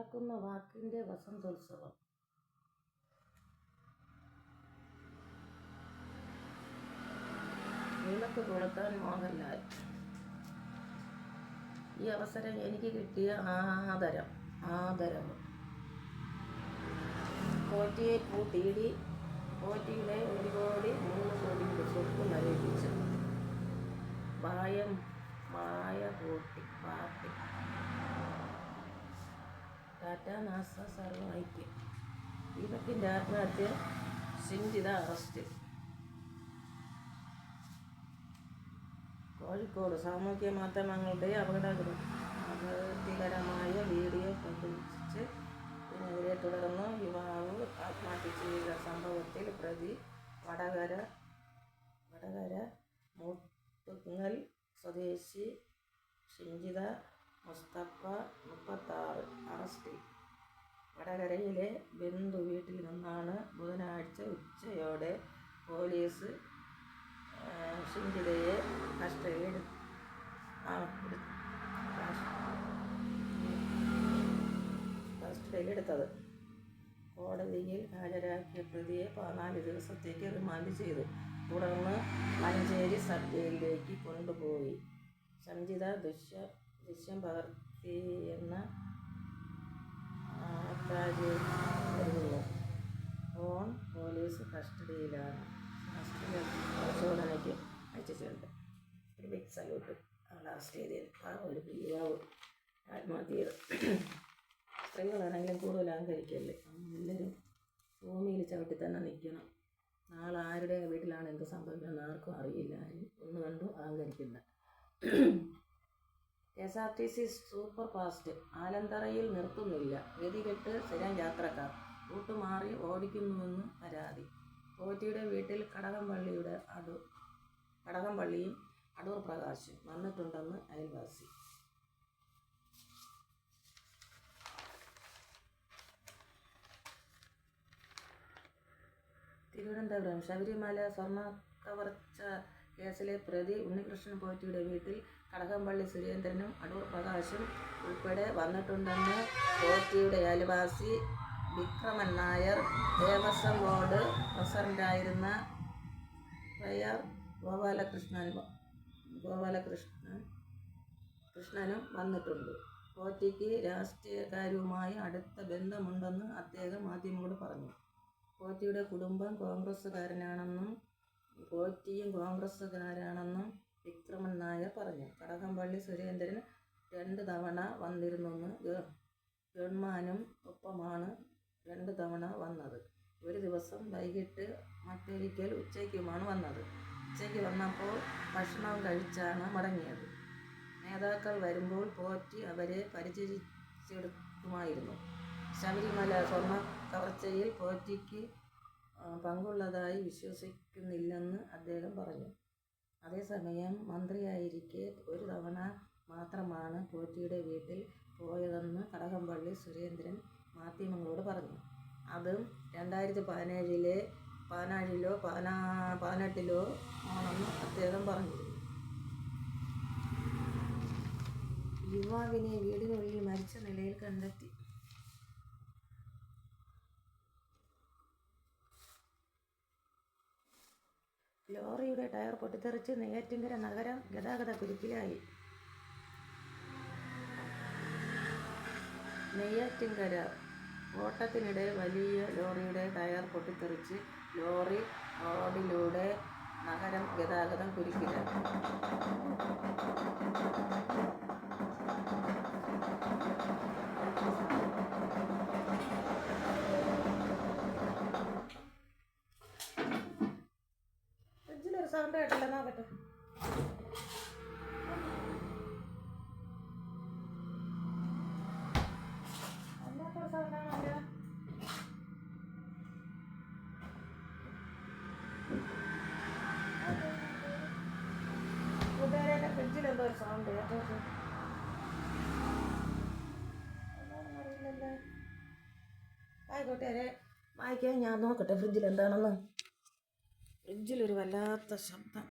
നടക്കുന്ന വാക്കിന്റെ വസന്തോത്സവം. വിളക്ക് കൊളുത്താൻ മോഹൻലാൽ. ഈ അവസരം എനിക്ക് കിട്ടിയ ആദരം ആദരവ് കോറ്റിയെ പൂട്ടിയിടി കോറ്റിയിലെ ഒരു കോടി മൂന്ന് കോടി സ്വത്ത് മരവിപ്പിച്ചു. വായം വായ പൂട്ടി പാട്ടി. ടാറ്റ നാസ സർവ ഐക്യം. ദീപക്കിന്റെ ആത്മഹത്യ സിഞ്ചിത അറസ്റ്റ്. കോഴിക്കോട് സാമൂഹ്യ മാധ്യമങ്ങളുടെ അപകടകരം. അപകടകരമായ വീഡിയോ പങ്കുവച്ച് ഇതിനെതിരെ തുടർന്ന് യുവാവ് ആത്മഹത്യ ചെയ്ത സംഭവത്തിൽ പ്രതി വടകര വടകര മൂട്ടുങ്ങൽ സ്വദേശി ഷിഞ്ചിത മുസ്തഫ മുപ്പത്താറ് അറസ്റ്റിൽ വടകരയിലെ ബന്ധു വീട്ടിൽ നിന്നാണ് ബുധനാഴ്ച ഉച്ചയോടെ പോലീസ് ഷിഞ്ചിതയെ കസ്റ്റഡിയിൽ കസ്റ്റഡിയിലെടുത്തത്. കോടതിയിൽ ഹാജരാക്കിയ പ്രതിയെ പതിനാല് ദിവസത്തേക്ക് റിമാൻഡ് ചെയ്തു. തുടർന്ന് മഞ്ചേരി സബ് ജയിലിലേക്ക് കൊണ്ടുപോയി. സഞ്ജിത ദൃശ്യ ദൃശ്യം പകർത്തിയെന്ന കരുതുന്നു. ഫോൺ പോലീസ് കസ്റ്റഡിയിലാണ്. കസ്റ്റഡി പരിശോധനയ്ക്ക് അയച്ചിട്ടുണ്ട്. ഒരു ബിഗ് സല്യൂട്ട് ലാസ്റ്റ് ഏരിയയിൽ ആ ഒരു പ്രിയാവ് ആത്മഹത്യ സ്ത്രീകളാണെങ്കിലും കൂടുതൽ അഹങ്കരിക്കല്ലേ? എല്ലാവരും ഭൂമിയിൽ ചവിട്ടി തന്നെ നിൽക്കണം. നാളെ ആരുടെ വീട്ടിലാണ് എന്ത് സംഭവിക്കുന്നത് ആർക്കും അറിയില്ല. ഒന്ന് കണ്ടു അഹങ്കരിക്കില്ല. S R T C super fast ആലന്തറയിൽ നിർത്തുന്നില്ല. ഗതികെട്ട് സ്ഥിരം യാത്രക്കാർ. റൂട്ട് മാറി ഓടിക്കുന്നുവെന്ന് പരാതി. പോറ്റിയുടെ വീട്ടിൽ കടകംപള്ളിയുടെ അടൂർ കടകംപള്ളിയും അടൂർ പ്രകാശും വന്നിട്ടുണ്ടെന്ന് അയൽവാസി. തിരുവനന്തപുരം ശബരിമല സ്വർണ കവർച്ച കേസിലെ പ്രതി ഉണ്ണികൃഷ്ണൻ പോറ്റിയുടെ വീട്ടിൽ കടകംപള്ളി സുരേന്ദ്രനും അടൂർ പ്രകാശും ഉൾപ്പെടെ വന്നിട്ടുണ്ടെന്ന് പോറ്റിയുടെ അയൽവാസി വിക്രമൻ നായർ ദേവസ്വം ബോർഡ് പ്രസിഡന്റായിരുന്ന പ്രയർ ഗോപാലകൃഷ്ണൻ ഗോപാലകൃഷ്ണൻ കൃഷ്ണനും വന്നിട്ടുണ്ട്. പോറ്റിക്ക് രാഷ്ട്രീയക്കാരുമായി അടുത്ത ബന്ധമുണ്ടെന്ന് അദ്ദേഹം മാധ്യമങ്ങളോട് പറഞ്ഞു. പോറ്റിയുടെ കുടുംബം കോൺഗ്രസ്സുകാരനാണെന്നും പോറ്റിയും കോൺഗ്രസ്സുകാരാണെന്നും വിക്രമൻ നായർ പറഞ്ഞു. കടകംപള്ളി സുരേന്ദ്രൻ രണ്ട് തവണ വന്നിരുന്നെന്ന് ഗ- ഗവൺമാനും ഒപ്പമാണ് രണ്ട് തവണ വന്നത്. ഒരു ദിവസം വൈകിട്ട് മറ്റൊരിക്കൽ ഉച്ചയ്ക്കുമാണ് വന്നത്. ഉച്ചയ്ക്ക് വന്നപ്പോൾ ഭക്ഷണം കഴിച്ചാണ് മടങ്ങിയത്. നേതാക്കൾ വരുമ്പോൾ പോറ്റി അവരെ പരിചരിച്ചെടുക്കുമായിരുന്നു. ശബരിമല സ്വർണ കവർച്ചയിൽ പോറ്റിക്ക് പങ്കുള്ളതായി വിശ്വസിക്കുന്നില്ലെന്ന് അദ്ദേഹം പറഞ്ഞു. അതേസമയം മന്ത്രിയായിരിക്കെ ഒരു തവണ മാത്രമാണ് പോറ്റിയുടെ വീട്ടിൽ പോയതെന്ന് കടകംപള്ളി സുരേന്ദ്രൻ മാധ്യമങ്ങളോട് പറഞ്ഞു. അതും രണ്ടായിരത്തി പതിനേഴിലെ പതിനാഴിലോ പതിനാ പതിനെട്ടിലോ ആണെന്ന് അദ്ദേഹം പറഞ്ഞു. യുവാവിനെ വീടിനുള്ളിൽ മരിച്ച നിലയിൽ ലോറിയുടെ ടയർ പൊട്ടിത്തെറിച്ച് നെയ്യാറ്റിൻകര നഗരം ഗതാഗത കുരുക്കിലായി. നെയ്യാറ്റിൻകര ഓട്ടത്തിനിടെ വലിയ ലോറിയുടെ ടയർ പൊട്ടിത്തെറിച്ച് ലോറി റോഡിലൂടെ നഗരം ഗതാഗതം കുരുക്കിലായി. സൗണ്ട് കേട്ടില്ല നോക്കട്ടെ ആയിക്കോട്ടെ ഫ്രിഡ്ജിൽ എന്തോ സൗണ്ട് കേട്ടോ വായിക്കാൻ ഞാൻ നോക്കട്ടെ ഫ്രിഡ്ജിൽ എന്താണെന്ന്. ഫ്രിഡ്ജിലൊരു വല്ലാത്ത ശബ്ദം.